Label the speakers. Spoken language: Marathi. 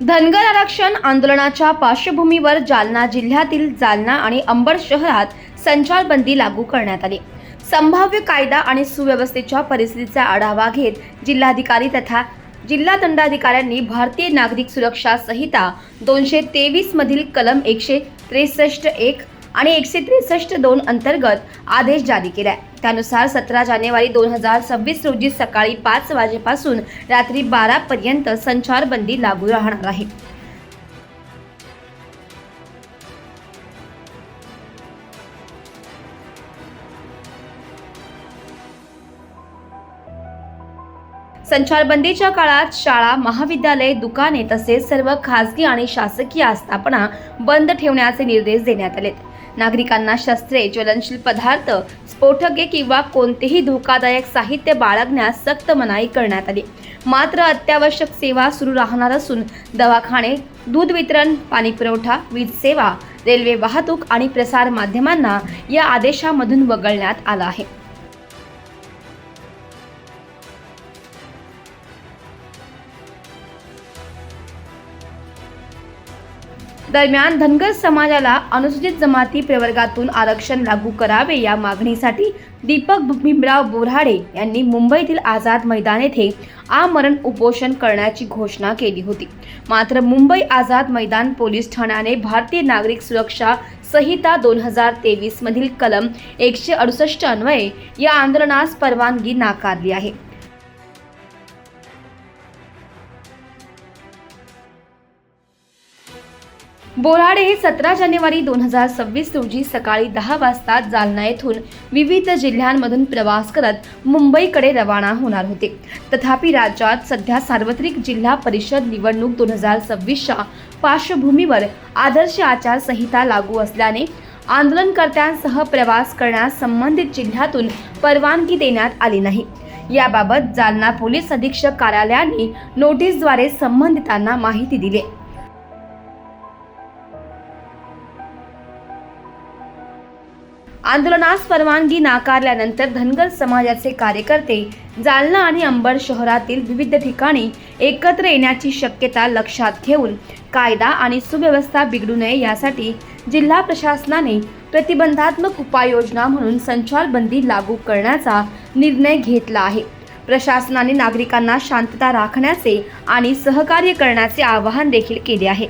Speaker 1: धनगर आरक्षण आंदोलनाच्या पार्श्वभूमीवर जालना जिल्ह्यातील जालना आणि अंबड शहरात संचारबंदी लागू करण्यात आली. संभाव्य कायदा आणि सुव्यवस्थेच्या परिस्थितीचा आढावा घेत जिल्हाधिकारी तथा जिल्हा दंडाधिकाऱ्यांनी भारतीय नागरिक सुरक्षा संहिता दोनशे तेवीस मधील कलम एकशे त्रेसष्ट एक आणि एकशे त्रेसष्ट दोन अंतर्गत आदेश जारी केलाय. त्यानुसार सतरा जानेवारी दोन हजार सव्वीस रोजी सकाळी पाच वाजेपासून रात्री बारा पर्यंत संचारबंदी लागू राहणार आहे. संचारबंदीच्या काळात शाळा महाविद्यालय दुकाने तसेच सर्व खासगी आणि शासकीय आस्थापना बंद ठेवण्याचे निर्देश देण्यात आलेत. नागरिकांना शस्त्रे ज्वलनशील पदार्थ स्फोटके किंवा कोणतेही धोकादायक साहित्य बाळगण्यास सक्त मनाई करण्यात आली. मात्र अत्यावश्यक सेवा सुरू राहणार असून दवाखाने दूध वितरण पाणी पुरवठा वीज सेवा रेल्वे वाहतूक आणि प्रसार माध्यमांना या आदेशामधून वगळण्यात आलं आहे. दरम्यान धनगर समाजाला अनुसूचित जमाती प्रवर्गातून आरक्षण लागू करावे या मागणीसाठी दीपक भीमराव बोराडे यांनी मुंबईतील आझाद मैदान येथे आमरण उपोषण करण्याची घोषणा केली होती. मात्र मुंबई आझाद मैदान पोलीस ठाण्याने भारतीय नागरिक सुरक्षा संहिता दोन हजार तेवीसमधील कलम एकशे अडुसष्ट अन्वये या आंदोलनास परवानगी नाकारली आहे. बोराडे हे सतरा जानेवारी दोन हजार सव्वीस रोजी सकाळी दहा वाजता जालना येथून विविध जिल्ह्यांमधून प्रवास करत मुंबईकडे रवाना होणार होते. तथापि राज्यात सध्या सार्वत्रिक जिल्हा परिषद निवडणूक दोन हजार सव्वीसच्या पार्श्वभूमीवर आदर्श आचारसंहिता लागू असल्याने आंदोलनकर्त्यांसह प्रवास करण्यास संबंधित जिल्ह्यातून परवानगी देण्यात आली नाही. याबाबत जालना पोलीस अधीक्षक कार्यालयाने नोटीसद्वारे संबंधितांना माहिती दिली. आंदोलनास परवानगी नाकारल्यानंतर धनगर समाजाचे कार्यकर्ते जालना आणि अंबड शहरातील विविध ठिकाणी एकत्र येण्याची शक्यता लक्षात घेऊन कायदा आणि सुव्यवस्था बिघडू नये यासाठी जिल्हा प्रशासनाने प्रतिबंधात्मक उपाययोजना म्हणून संचारबंदी लागू करण्याचा निर्णय घेतला आहे. प्रशासनाने नागरिकांना शांतता राखण्याचे आणि सहकार्य करण्याचे आवाहन देखील केले आहे.